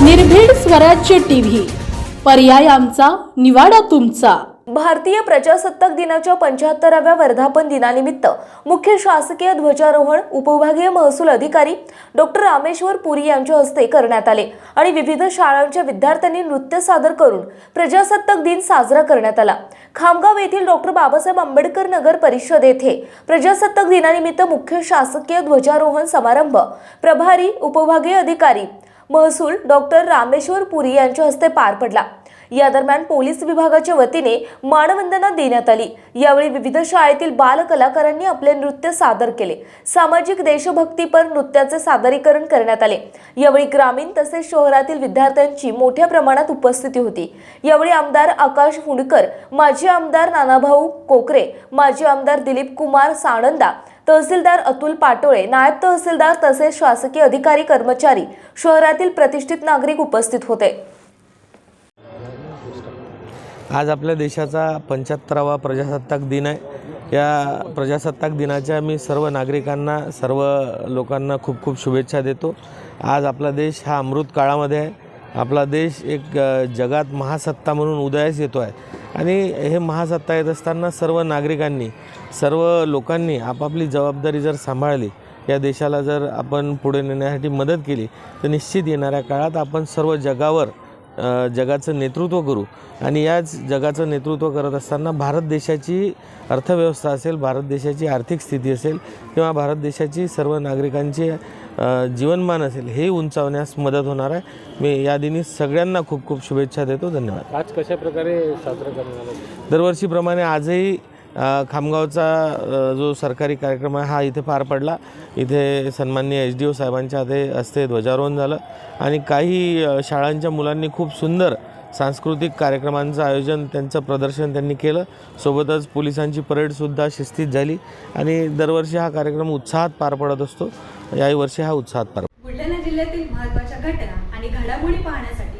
निर्भीड स्वराज्य टीव्ही. पर्याय आमचा निवाडा तुमचा. भारतीय प्रजासत्ताक दिनाच्या पंच्याहत्तराव्या वर्धापन दिनानिमित्त मुख्य शासकीय ध्वजारोहण उपविभागीय महसूल अधिकारी डॉक्टर रामेश्वर पुरी यांच्या हस्ते करण्यात आले आणि विविध शाळांच्या विद्यार्थ्यांनी नृत्य सादर करून प्रजासत्ताक दिन साजरा करण्यात आला. खामगाव येथील डॉक्टर बाबासाहेब आंबेडकर नगर परिषद येथे प्रजासत्ताक दिनानिमित्त मुख्य शासकीय ध्वजारोहण समारंभ प्रभारी उपविभागीय अधिकारी महसूल डॉक्टर रामेश्वर पुरी यांच्या हस्ते पार पडला. या दरम्यान पोलीस विभागाच्या वतीने मानवंदना देण्यात आली. यावेळी विविध शाळेतील बालकलाकारांनी आपले नृत्य सादर केले. सामाजिक देशभक्तीपर नृत्याचे सादरीकरण करण्यात आले. यावेळी ग्रामीण तसेच शहरातील विद्यार्थ्यांची मोठ्या प्रमाणात उपस्थिती होती. यावेळी आमदार आकाश हुंडकर माजी आमदार नानाभाऊ कोकरे माजी आमदार दिलीप कुमार साणंदा तहसीलदार अतुल पाटोळे नायब तहसीलदार तसेच शासकीय अधिकारी कर्मचारी शहरातील प्रतिष्ठित नागरिक उपस्थित होते. आज आपल्या देशाचा पंच्याहत्तरावा प्रजासत्ताक दिन आहे. या प्रजासत्ताक दिनाच्या मी सर्व नागरिकांना सर्व लोकांना खूप खूप शुभेच्छा देतो. आज आपला देश हा अमृत काळामध्ये आहे. आपला देश एक जगात महासत्ता म्हणून उदयास येतो आहे आणि हे महासत्ता येत असताना सर्व नागरिकांनी सर्व लोकांनी आपापली जबाबदारी जर सांभाळली या देशाला जर आपण पुढे नेण्यासाठी मदत केली तर निश्चित येणाऱ्या काळात आपण सर्व जगावर जगाचं नेतृत्व करू. आणि याच जगाचं नेतृत्व करत असताना भारत देशाची अर्थव्यवस्था असेल भारत देशाची आर्थिक स्थिती असेल किंवा भारत देशाची सर्व नागरिकांची जीवनमान असेल हे उंचावण्यास मदत होणार आहे. मी या दिनी सगळ्यांना खूप खूप शुभेच्छा देतो. धन्यवाद. आज कशा प्रकारे साजरा आला दरवर्षीप्रमाणे आजही खामगावचा जो सरकारी कार्यक्रम आहे हा इथे पार पडला. इथे सन्माननीय एच डी ओ साहेबांच्या हाते हस्ते ध्वजारोहण झालं. आणि काही शाळांच्या मुलांनी खूप सुंदर सांस्कृतिक कार्यक्रमांचं आयोजन त्यांचं प्रदर्शन त्यांनी केलं. सोबतच पोलिसांची परेडसुद्धा शिस्तीत झाली. आणि दरवर्षी हा कार्यक्रम उत्साहात पार पडत असतो. याही वर्षी हा उत्साहात पार बुलढाणा जिल्ह्यातील महत्त्वाच्या घटना आणि घडामोडी पाहण्यासाठी